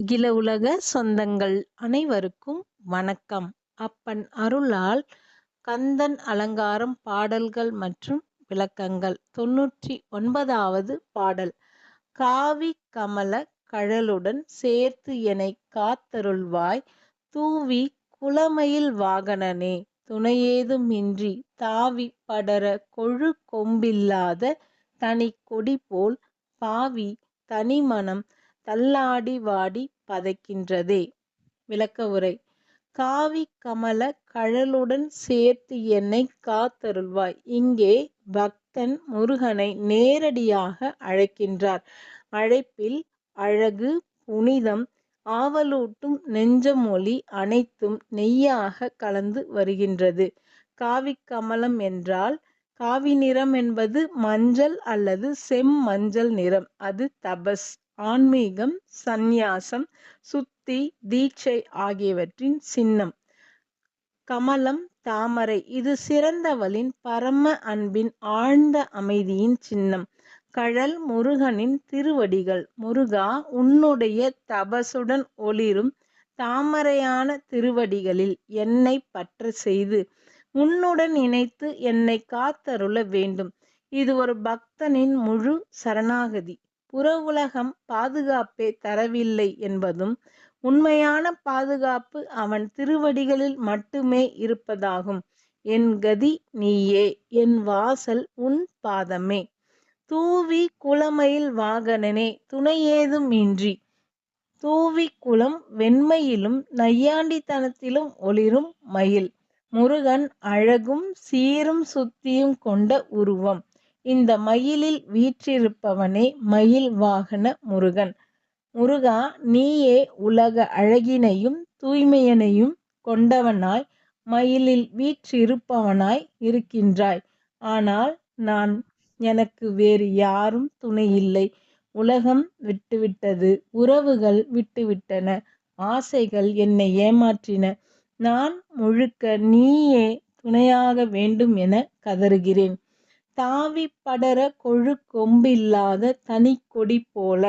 அகில உலக சொந்தங்கள் அனைவருக்கும் வணக்கம். அப்பன் அருளால் கந்தன் அலங்காரம் பாடல்கள் மற்றும் விளக்கங்கள். தொன்னூற்றி ஒன்பதாவது பாடல். காவி கமல கழலுடன் சேர்த்து எனை காத்தருள்வாய். தூவி குளமையில் வாகனனே துணையேதுமின்றி தாவி படர கொழு கொம்பில்லாத தனி கொடி போல் பாவி தனிமனம் தள்ளாடி வாடி பதைக்கின்றதே. விளக்க உரை. காவி கமல கழலுடன் சேர்த்து என்னை காத்தருள்வாய். இங்கே பக்தன் முருகனை நேரடியாக அழைக்கின்றார். அழைப்பில் அழகு புனிதம் ஆவலூட்டும் நெஞ்சமொழி அனைத்தும் நெய்யாக கலந்து வருகின்றது. காவி கமலம் என்றால் காவி நிறம் என்பது மஞ்சள் அல்லது செம்மஞ்சள் நிறம். அது தபஸ். ஆன்மீகம் சந்நியாசம் சுத்தி தீட்சை ஆகியவற்றின் சின்னம். கமலம் தாமரை இது சிறந்தவளின் பரம அன்பின் ஆழ்ந்த அமைதியின் சின்னம். கழல் முருகனின் திருவடிகள் முருகா உன்னுடைய தபசுடன் ஒளிரும் தாமரையான திருவடிகளில் என்னை பற்ற செய்து உன்னுடன் இணைத்து என்னை காத்தருள வேண்டும். இது ஒரு பக்தனின் முழு சரணாகதி. புற உலகம் பாதுகாப்பே தரவில்லை என்பதும் உண்மையான பாதுகாப்பு அவன் திருவடிகளில் மட்டுமே இருப்பதாகும். என் கதி நீயே என் வாசல் உன் பாதமே. தூவி குளமையில் வாகனனே துணையேதும் இன்றி. தூவி குளம் வெண்மையிலும் நையாண்டித்தனத்திலும் ஒளிரும் மயில். முருகன் அழகும் சீரும் சுத்தியும் கொண்ட உருவம். இந்த மயிலில் வீற்றிருப்பவனே மயில் வாகன முருகன். முருகா நீயே உலக அழகினையும் தூய்மையனையும் கொண்டவனாய் மயிலில் வீற்றிருப்பவனாய் இருக்கின்றாய். ஆனால் நான் எனக்கு வேறு யாரும் துணையில்லை உலகம் விட்டுவிட்டது உறவுகள் விட்டுவிட்டன ஆசைகள் என்னை ஏமாற்றின. நான் முழுக்க நீயே துணையாக வேண்டும் என கதறுகிறேன். தாவி படர கொழு கொம்பில்லாத தனி கொடி போல.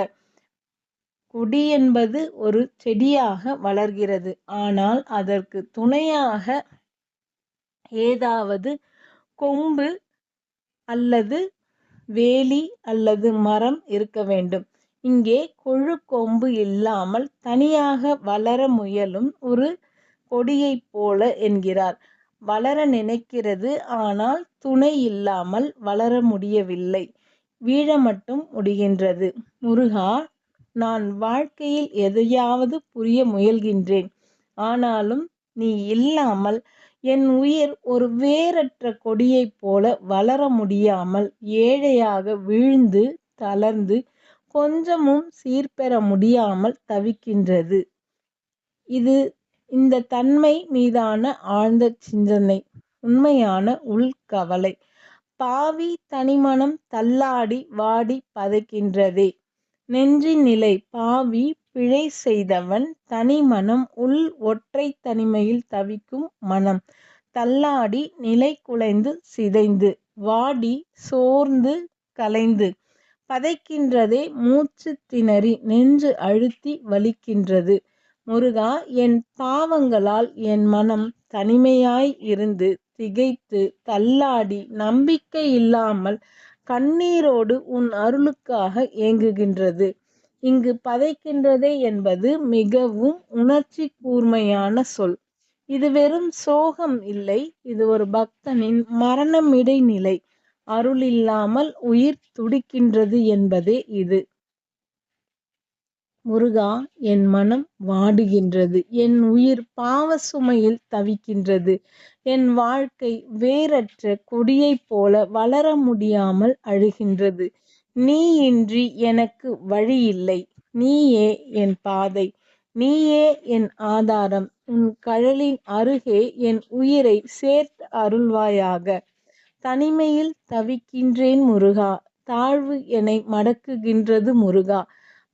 கொடி என்பது ஒரு செடியாக வளர்கிறது. ஆனால் அதற்கு துணையாக ஏதாவது கொம்பு அல்லது வேலி அல்லது மரம் இருக்க வேண்டும். இங்கே கொழு கொம்பு இல்லாமல் தனியாக வளர முயலும் ஒரு கொடியைப் போல என்கிறார். வளர நினைக்கிறது. ஆனால் துணை இல்லாமல் வளர முடியவில்லை. வீழ மட்டும் முடிகின்றது. முருகா நான் வாழ்க்கையில் எதையாவது புரிய முயல்கின்றேன். ஆனாலும் நீ இல்லாமல் என் உயிர் ஒரு வேறற்ற கொடியைப் போல வளர முடியாமல் ஏழையாக வீழ்ந்து தளர்ந்து கொஞ்சமும் சீர்பெற முடியாமல் தவிக்கின்றது. இது இந்த தன்மை மீதான ஆழ்ந்த சிந்தனை உண்மையான உள்கவலை பாவி தனிமனம் தள்ளாடி வாடி பதைக்கின்றதே. நெஞ்சின் நிலை பாவி பிழை செய்தவன் தனிமனம் உள் ஒற்றை தனிமையில் தவிக்கும் மனம். தள்ளாடி நிலை குலைந்து சிதைந்து வாடி சோர்ந்து கலைந்து. பதைக்கின்றதே மூச்சு திணறி நெஞ்சு அழுத்தி வலிக்கின்றது. முருகா என் பாவங்களால் என் மனம் தனிமையாய் இருந்து திகைத்து தள்ளாடி நம்பிக்கை இல்லாமல் கண்ணீரோடு உன் அருளுக்காக ஏங்குகின்றது. இங்கு பதைக்கின்றதே என்பது மிகவும் உணர்ச்சி கூர்மையான சொல். இது வெறும் சோகம் இல்லை. இது ஒரு பக்தனின் மரணமிடை நிலை அருள் இல்லாமல் உயிர் துடிக்கின்றது என்பதே இது. முருகா என் மனம் வாடுகின்றது. என் உயிர் பாவ சுமையில் தவிக்கின்றது. என் வாழ்க்கை வேறற்ற கொடியைப் போல வளர முடியாமல் அழுகின்றது. நீ இன்றி எனக்கு வழி இல்லை நீயே என் பாதை. நீயே என் ஆதாரம். உன் கழலின் அருகே என் உயிரை சேர்த்து அருள்வாயாக. தனிமையில் தவிக்கின்றேன் முருகா. தாழ்வு என்னை மடக்குகின்றது முருகா.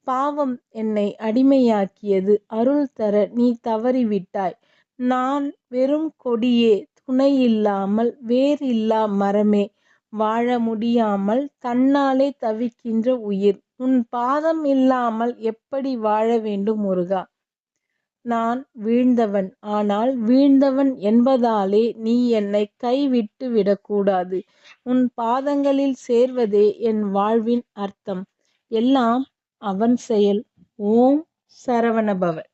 பாவம் என்னை அடிமையாக்கியது. அருள் தர நீ தவறிவிட்டாய். நான் வெறும் கொடியே துணையில்லாமல் வேறில்லா மரமே வாழ முடியாமல் தன்னாலே தவிக்கின்ற உயிர். உன் பாதம் இல்லாமல் எப்படி வாழ வேண்டும் முருகா? நான் வீழ்ந்தவன் ஆனால் வீழ்ந்தவன் என்பதாலே நீ என்னை கைவிட்டு விடக்கூடாது. உன் பாதங்களில் சேர்வதே என் வாழ்வின் அர்த்தம். எல்லாம் அவன் செயல் ஓம் சரவணபவன்